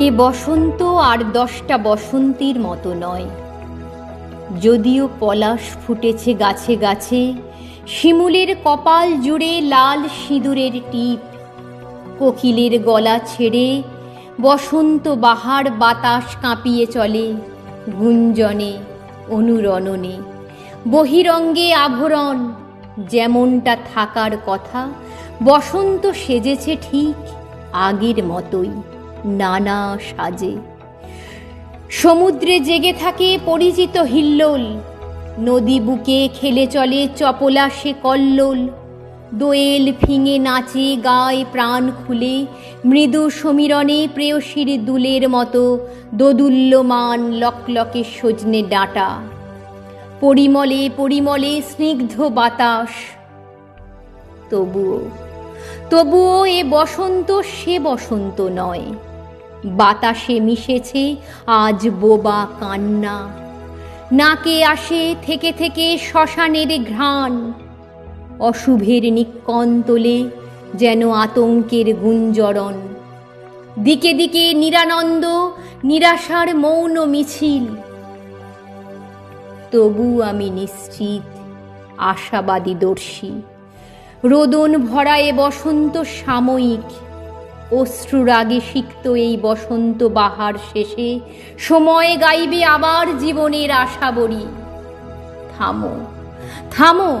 এ বসন্ত আর দশটা বসন্তীর মতো নয়। যদিও পলাশ ফুটেছে গাছে গাছে, শিমুলের কপাল জুড়ে লাল সিঁদুরের টিপ, কোকিলের গলা ছেড়ে বসন্ত বাহার বাতাস কাঁপিয়ে চলে গুঞ্জনে, অনুরণনে। বহিরঙ্গে আভরণ, যেমনটা থাকার কথা, বসন্ত সেজেছে ঠিক আগের মতোই। নানা সাজে। সমুদ্রে জেগে থাকে পরিচিত হিল্লোল। নদী বুকে খেলে চলে চপলা সে কল্লোল। দোয়েল ফিঙে নাচে, গায়ে প্রাণ খুলে। মৃদু সমীরণে প্রেয়সীর দুলের মতো দোদুল্যমান লকলকে সজনে ডাঁটা। পরিমলে পরিমলে স্নিগ্ধ বাতাস। তবুও তবুও এ বসন্ত সে বসন্ত নয়। বাতাসে মিশেছে আজ বোবা কান্না। নাকে আসে থেকে থেকে শ্মশানের ঘ্রাণ। অশুভের নিকন্তলে যেন আতঙ্কের গুঞ্জরণ। দিকে দিকে নিরানন্দ, নিরাশার মৌন মিছিল। তবু আমি নিশ্চিত, আশাবাদী দর্শী। রোদন ভরা এ বসন্ত সাময়িক। অশ্রুরাগে সিক্ত এই বসন্ত বাহার শেষে, সময় গাইবে আবার জীবনের আশা বড়ি থামো থামো,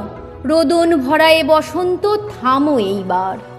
রোদন ভরা এ বসন্ত, থামো এইবার।